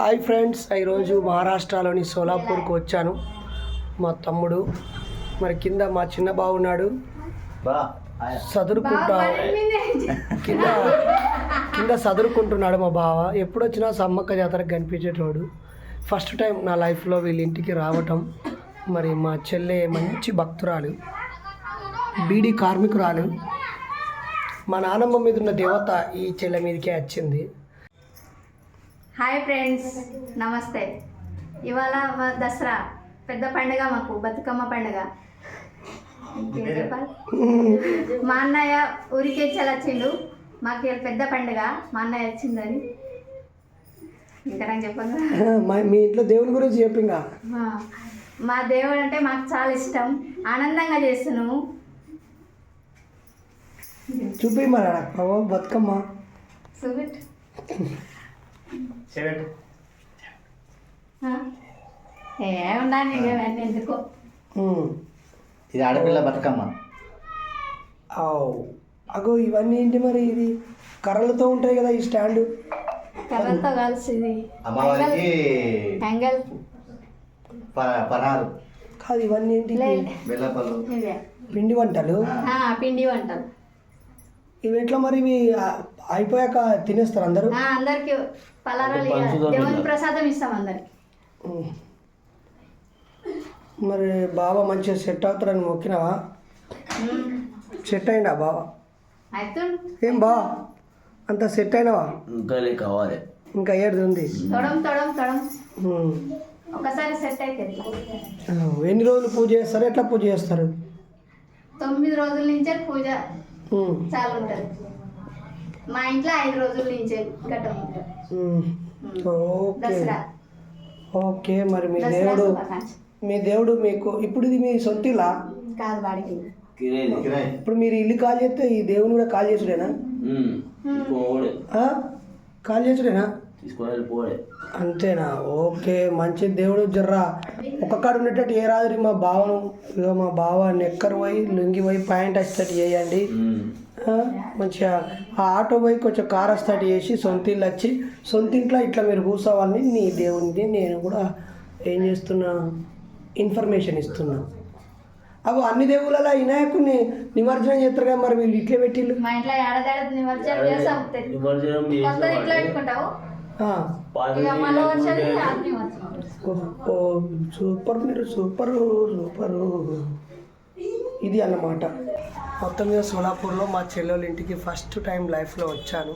Hi friends ఈరోజు మహారాష్ట్రలోని సోలాపూర్కి వచ్చాను. మా తమ్ముడు మరి కింద మా చిన్న బావున్నాడు. చదువుకుంటా కింద కింద చదువుకుంటున్నాడు మా బావ. ఎప్పుడు వచ్చినా సమ్మక్క జాతరకు కనిపించేటోడు. ఫస్ట్ టైం నా లైఫ్లో వీళ్ళ ఇంటికి రావటం. మరి మా చెల్లె మంచి భక్తురాలు. బీడీ కార్మికురాలు. మా నానమ్మ మీద ఉన్న దేవత ఈ చెల్లె మీదకే వచ్చింది. హాయ్ ఫ్రెండ్స్ నమస్తే. ఇవాళ దసరా. పెద్ద పండుగ మాకు బతుకమ్మ పండుగ? మా అన్నయ్య ఊరికే వచ్చిండు. మాకు ఇవాళ పెద్ద పండుగ మా అన్నయ్య వచ్చిందని ఇంకా నాకు చెప్పను మా ఇంట్లో దేవుని గురించి చెప్పింగా మా దేవుడు అంటే మాకు చాలా ఇష్టం. ఆనందంగా చేస్తున్నాము. చూపి మరి బతుకమ్మ. సుబిట్ చెవిటి. ఏ ఉండాలి ఇవన్నీ ఎందుకో. ఇది ఆడపిల్ల బతుకమ్మ. ఆవ్. అగో ఇవన్నీ ఏంటి మరి ఇది? కర్రలతో ఉంటాయి కదా ఈ స్టాండ్. కర్రలతో కలిసి అమ్మవారికి హ్యాంగల్ ప- పరారు కాదు ఇవన్నీ ఏంటి బెల్లపల్లు పిండి వంటలు? ఆ, పిండి వంటలు. ఇవి ఎట్లా మరి ఇవి అయిపోయాక తినేస్తారు అందరూ? ఆ, అందరికి పలారాలు. దేవుని ప్రసాదం ఇస్తాం అందరికి. మరి బాబా మంచిగా సెట్ అవుతారని మొక్కినావా? సెట్ అయిందా బాబా? ఏం బా? అంత సెట్ అయినావా? ఇంకా కావాలి. ఇంకా ఏడు ఉంది. ఒకసారి సెట్ అయితే ఎన్ని రోజులు పూజ చేస్తారు? ఎట్లా పూజ చేస్తారు? తొమ్మిది రోజుల నుంచే పూజ. చాలు ఉంటుంది మా ఇంట్లో ఐదు రోజుల నుంచే. ఓకే. దసరా. ఓకే మరి మీ దేవుడు. మీ దేవుడు మీకు ఇప్పుడు ఇది మీ సొంతిలా కాదు వాడికి. ఇప్పుడు మీరు ఇల్లు కాల్ చేస్తే ఈ దేవుని కూడా కాల్ చేసుడేనా? కాల్ చేసుడేనా తీసుకొని అంతేనా? ఓకే మంచి దేవుడు జర్రా. ఒక కాడ ఉండేటట్టు ఏ రాదు మా బావను. ఇగో మా బావ నెక్కర్ పోయి లుంగి పోయి ప్యాంట్ వచ్చేటట్టు చేయండి? మంచిగా ఆ ఆటో పోయి కొంచెం కార్ వస్తాడు చేసి సొంత ఇల్లు వచ్చి సొంత ఇంట్లో ఇట్లా మీరు కూర్చోవాలని నీ దేవునికి నేను కూడా ఏం చేస్తున్నా? ఇన్ఫర్మేషన్ ఇస్తున్నా. అవి అన్ని దేవుళ్ళలో వినాయకుడిని నిమజ్జనం చేస్తారు కదా మరి వీళ్ళు ఇట్లే పెట్టిళ్ళు? మా ఇంట్లో ఏడాదేడ నిమజ్జనం చేస్తాం ఇట్లా పెట్టుకుంటావు? సూపర్ మీరు సూపర్ సూపర్. ఇది అన్నమాట. మొత్తం మీద సోలాపూర్లో మా చెల్లెళ్ళ ఇంటికి ఫస్ట్ టైం లైఫ్లో వచ్చాను.